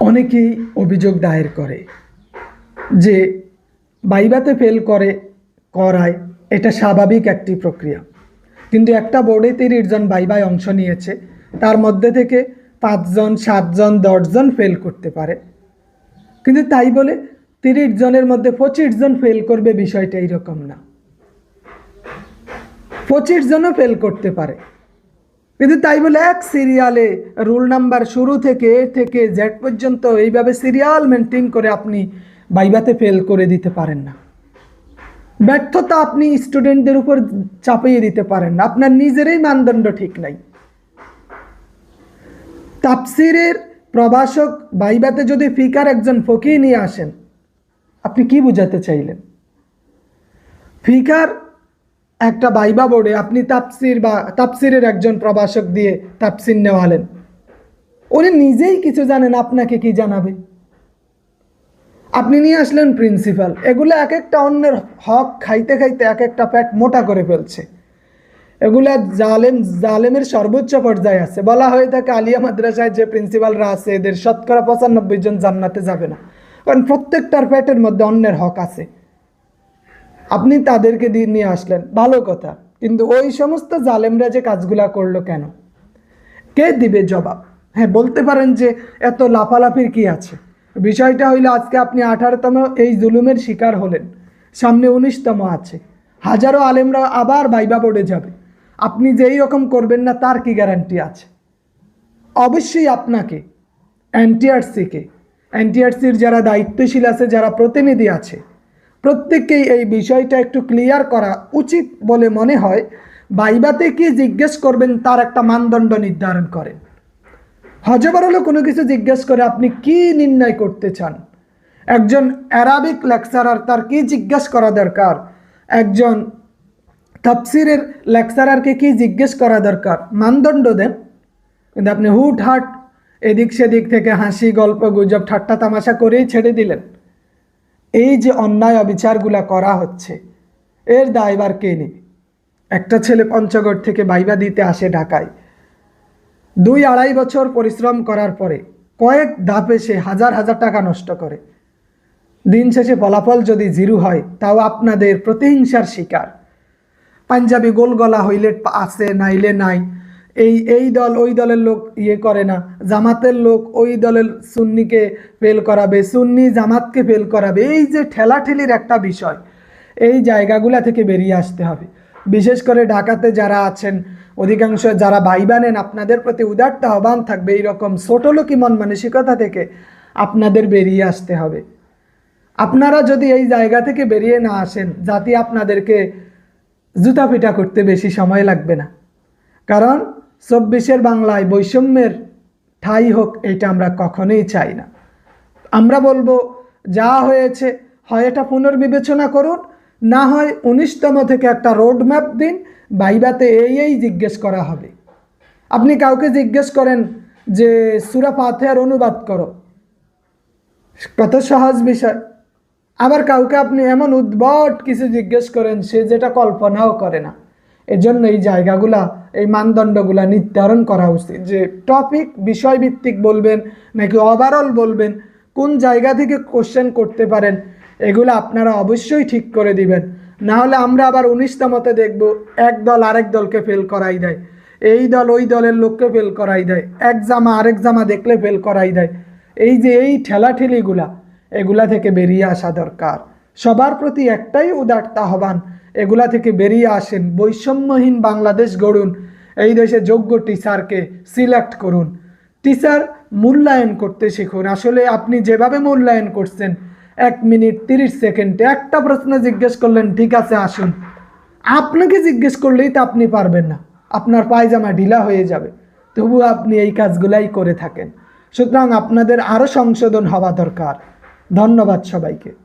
অনেকেই অভিযোগ দায়ের করে যে বাইবাতে ফেল করে, করায়, এটা স্বাভাবিক একটি প্রক্রিয়া। কিন্তু একটা বোর্ডে তিরিশ জন বাইবায় অংশ নিয়েছে, তার মধ্যে থেকে পাঁচজন, সাতজন, দশজন ফেল করতে পারে। কিন্তু তাই বলে তিরিশ জনের মধ্যে পঁচিশ জন ফেল করবে বিষয়টা এইরকম না। পঁচিশ জনও ফেল করতে পারে। কিন্তু তাই বলে এক সিরিয়ালে রুল নাম্বার শুরু থেকে থেকে জেড পর্যন্ত এইভাবে সিরিয়াল মেনটেন করে আপনি বাইবাতে ফেল করে দিতে পারেন না। ব্যর্থতা আপনি স্টুডেন্টদের উপর চাপিয়ে দিতে পারেন না। আপনার নিজেরই মানদণ্ড ঠিক নাই। তাপসিরের প্রভাষক বাইবাতে যদি ফিকার একজন ফকিয়ে নিয়ে আসেন, আপনি কি বুঝাতে চাইলেন? ফিকার একটা বাইবা বোর্ডে আপনি তাপসির বা তাপসিরের একজন প্রভাষক দিয়ে তাপসির নেওয়ালেন। উনি নিজেই কিছু জানেন, আপনাকে কি জানাবে? আপনি নিয়ে আসলেন প্রিন্সিপাল। এগুলো এক একটা অন্যের হক খাইতে খাইতে এক একটা প্যাট মোটা করে ফেলছে। এগুলা জালেম, জালেমের সর্বোচ্চ পর্যায়ে আছে। বলা হয়ে থাকে আলিয়া মাদ্রাসায় যে প্রিন্সিপালরা আছে, এদের শতকরা পঁচানব্বই জন জান্নাতে যাবে না। কারণ প্রত্যেকটার প্যাটের মধ্যে অন্যের হক আছে। আপনি তাদেরকে দিয়ে নিয়ে আসলেন। ভালো কথা। কিন্তু ওই সমস্ত জালেমরা যে কাজগুলা করল কেন? কে দিবে জবাব? হ্যাঁ বলতে পারেন যে এত লাফালাফির কি আছে? বিষয়টা হইলে আজকে আপনি আঠারোতম এই জুলুমের শিকার হলেন। সামনে উনিশতম আছে। হাজারো আলেমরা আবার বাইবা বোর্ডে যাবে। আপনি যেই রকম করবেন না, তার কি গ্যারান্টি আছে? অবশ্যই আপনাকে এনটিআরসিকে এনটিআরসির যারা দায়িত্বশীল আছে, যারা প্রতিনিধি আছে প্রত্যেককেই এই বিষয়টা একটু ক্লিয়ার করা উচিত বলে মনে হয়। বাইবাতে কি জিজ্ঞেস করবেন তার একটা মানদণ্ড নির্ধারণ করেন। হজবার হলো কোনো কিছু জিজ্ঞেস করে আপনি কি নির্ণয় করতে চান? একজন অ্যারাবিক লেকচারার তার কি জিজ্ঞেস করা দরকার? একজন তাফসিরের লেকচারারকে কি জিজ্ঞেস করা দরকার? মানদণ্ড দেন। কিন্তু আপনি হুট হাট এদিক সেদিক থেকে হাসি, গল্প, গুজব, ঠাট্টা, তামাশা করেই ছেড়ে দিলেন। এই যে অন্যায় অবিচারগুলা করা হচ্ছে, এর দায়বার কে নেবে? একটা ছেলে পঞ্চগড় থেকে বাইবা দিতে আসে ঢাকায়। দুই আড়াই বছর পরিশ্রম করার পরে কয়েক ধাপে সে হাজার হাজার টাকা নষ্ট করে। দিন শেষে ফলাফল যদি জিরো হয়, তাও আপনাদের প্রতিহিংসার শিকার। পাঞ্জাবি গোলগলা হইলে আছে নাইলে নাই। এই এই দল ওই দলের লোক ইয়ে করে না। জামাতের লোক ওই দলের সুন্নিকে ফেল করাবে, সুন্নি জামাতকে ফেল করাবে। এই যে ঠেলাঠেলির একটা বিষয়, এই জায়গাগুলা থেকে বেরিয়ে আসতে হবে। বিশেষ করে ঢাকাতে যারা আছেন, অধিকাংশ যারা ভাইবা নেন আপনাদের প্রতি উদারত আহ্বান থাকবে এইরকম ছোটলোকি মন মানসিকতা থেকে আপনাদের বেরিয়ে আসতে হবে। আপনারা যদি এই জায়গা থেকে বেরিয়ে না আসেন, জাতি আপনাদেরকে জুতা পিটা করতে বেশি সময় লাগবে না। কারণ চব্বিশের বাংলায় বৈষম্যের ঠাই হোক, এটা আমরা কখনোই চাই না। আমরা বলব, যা হয়েছে, হয় এটা পুনর্বিবেচনা করুন, না হয় উনিশতম থেকে একটা রোড ম্যাপ দিন, বাইবাতে এই এই জিজ্ঞেস করা হবে। আপনি কাউকে জিজ্ঞেস করেন যে, সুরা ফাতেহার অনুবাদ করো। কত সহজ বিষয়। আবার কাউকে আপনি এমন উদ্ভট কিছু জিজ্ঞেস করেন, সে যেটা কল্পনাও করে না। এজন্য এই জায়গাগুলা, এই মানদণ্ডগুলা নির্ধারণ করা উচিত। যে টপিক বিষয়ভিত্তিক বলবেন, নাকি ওভারঅল বলবেন, কোন জায়গা থেকে কোশ্চেন করতে পারেন, এগুলো আপনারা অবশ্যই ঠিক করে দিবেন। না হলে আমরা আবার উনিশতমতে দেখব, এক দল আরেক দলকে ফেল করাই দেয়। এই দল ওই দলের লোককে ফেল করাই দেয়। এক জামা আরেক জামা দেখলে ফেল করাই দেয়। এই যে এই ঠেলাঠেলিগুলা, এগুলা থেকে বেরিয়ে আসা দরকার। সবার প্রতি একটাই উদারতা, আহ্বান। এগুলা থেকে বেরিয়ে আসেন। বৈষম্যহীন বাংলাদেশ গড়ুন। এই দেশে যোগ্য টিচারকে সিলেক্ট করুন। টিচার মূল্যায়ন করতে শিখুন। আসলে আপনি যেভাবে মূল্যায়ন করছেন, এক মিনিট তিরিশ সেকেন্ডে একটা প্রশ্ন জিজ্ঞেস করলেন, ঠিক আছে, আসুন। আপনাকে জিজ্ঞেস করলেই তো আপনি পারবেন না। আপনার পায়জামা ঢিলা হয়ে যাবে। তবু আপনি এই কাজগুলাই করে থাকেন। সুতরাং আপনাদের আরও সংশোধন হওয়া দরকার। ধন্যবাদ সবাইকে।